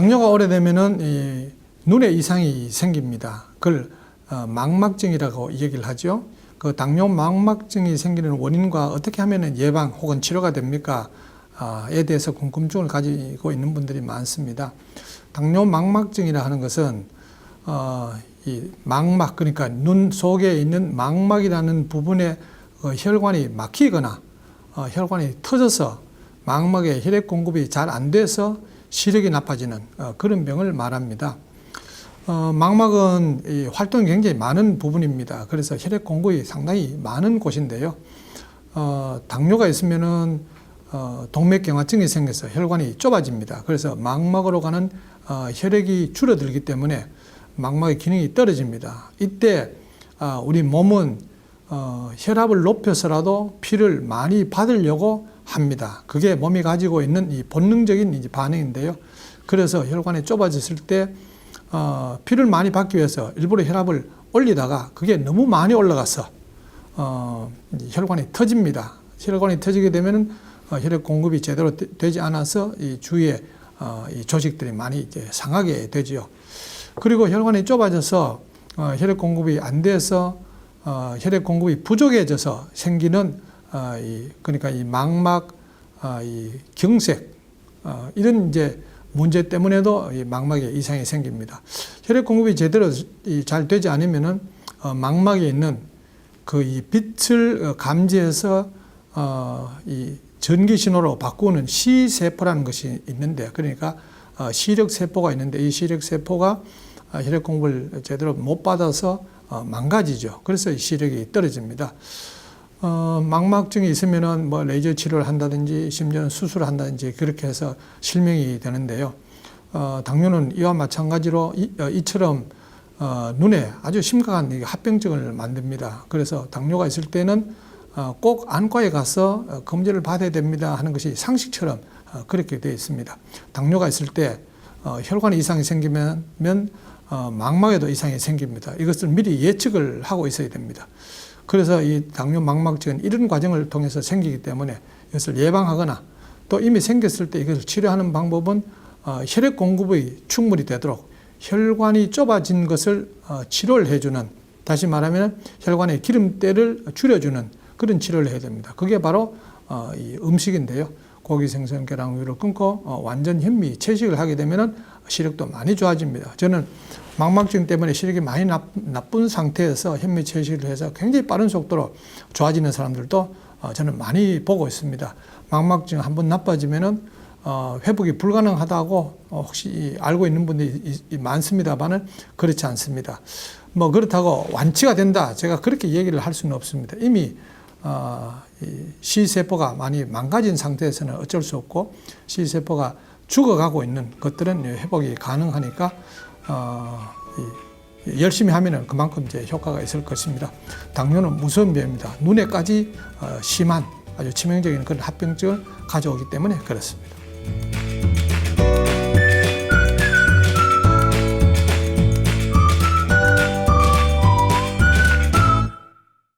당뇨가 오래되면은 이 눈에 이상이 생깁니다. 그걸 어, 망막증이라고 얘기를 하죠. 그 당뇨 망막증이 생기는 원인과 어떻게 하면 예방 혹은 치료가 됩니까? 아, 에 대해서 궁금증을 가지고 있는 분들이 많습니다. 당뇨 망막증이라 하는 것은 어, 이 망막 그러니까 눈 속에 있는 망막이라는 부분에 어, 혈관이 막히거나 어, 혈관이 터져서 망막에 혈액 공급이 잘 안 돼서 시력이 나빠지는 어, 그런 병을 말합니다. 어, 망막은 이 활동이 굉장히 많은 부분입니다. 그래서 혈액 공급이 상당히 많은 곳인데요. 어, 당뇨가 있으면은 어, 동맥경화증이 생겨서 혈관이 좁아집니다. 그래서 망막으로 가는 어, 혈액이 줄어들기 때문에 망막의 기능이 떨어집니다. 이때 아, 우리 몸은 어, 혈압을 높여서라도 피를 많이 받으려고 합니다. 그게 몸이 가지고 있는 이 본능적인 반응인데요. 그래서 혈관이 좁아졌을 때 어, 피를 많이 받기 위해서 일부러 혈압을 올리다가 그게 너무 많이 올라가서 어, 혈관이 터집니다. 혈관이 터지게 되면은 어, 혈액 공급이 제대로 되, 되지 않아서 이 주위에 어, 이 조직들이 많이 이제 상하게 되지요. 그리고 혈관이 좁아져서 어, 혈액 공급이 안 돼서 어, 혈액 공급이 부족해져서 생기는 어, 이, 그러니까 이 망막 어, 이 경색 어, 이런 이제 문제 때문에도 이 망막에 이상이 생깁니다. 혈액 공급이 제대로 이, 잘 되지 않으면은 어, 망막에 있는 그 이 빛을 어, 감지해서 어, 이 전기 신호로 바꾸는 시 세포라는 것이 있는데 그러니까 어, 시력 세포가 있는데 이 시력 세포가 어, 혈액 공급을 제대로 못 받아서 어, 망가지죠. 그래서 이 시력이 떨어집니다. 어, 망막증이 있으면은 뭐 레이저 치료를 한다든지 심지어는 수술을 한다든지 그렇게 해서 실명이 되는데요. 어, 당뇨는 이와 마찬가지로 이, 어, 이처럼 어, 눈에 아주 심각한 이 합병증을 만듭니다. 그래서 당뇨가 있을 때는 어, 꼭 안과에 가서 어, 검진을 받아야 됩니다 하는 것이 상식처럼 어, 그렇게 되어 있습니다. 당뇨가 있을 때 어, 혈관 이상이 생기면 면, 어, 망막에도 이상이 생깁니다. 이것을 미리 예측을 하고 있어야 됩니다. 그래서 이 당뇨 망막증은 이런 과정을 통해서 생기기 때문에 이것을 예방하거나 또 이미 생겼을 때 이것을 치료하는 방법은 어, 혈액 공급이 충분히 되도록 혈관이 좁아진 것을 어, 치료를 해주는 다시 말하면 혈관의 기름때를 줄여주는 그런 치료를 해야 됩니다. 그게 바로 어, 이 음식인데요. 고기, 생선, 계란, 우유를 끊고 어, 완전 현미 채식을 하게 되면은 시력도 많이 좋아집니다. 저는 망막증 때문에 시력이 많이 나, 나쁜 상태에서 현미 채식을 해서 굉장히 빠른 속도로 좋아지는 사람들도 어, 저는 많이 보고 있습니다. 망막증 한 번 나빠지면은 어, 회복이 불가능하다고 어, 혹시 알고 있는 분들이 많습니다만은 그렇지 않습니다. 뭐 그렇다고 완치가 된다. 제가 그렇게 얘기를 할 수는 없습니다. 이미 어, 이 시세포가 많이 망가진 상태에서는 어쩔 수 없고 시세포가 죽어가고 있는 것들은 회복이 가능하니까 어, 이, 열심히 하면은 그만큼 이제 효과가 있을 것입니다. 당뇨는 무서운 병입니다. 눈에까지 어, 심한 아주 치명적인 그런 합병증을 가져오기 때문에 그렇습니다.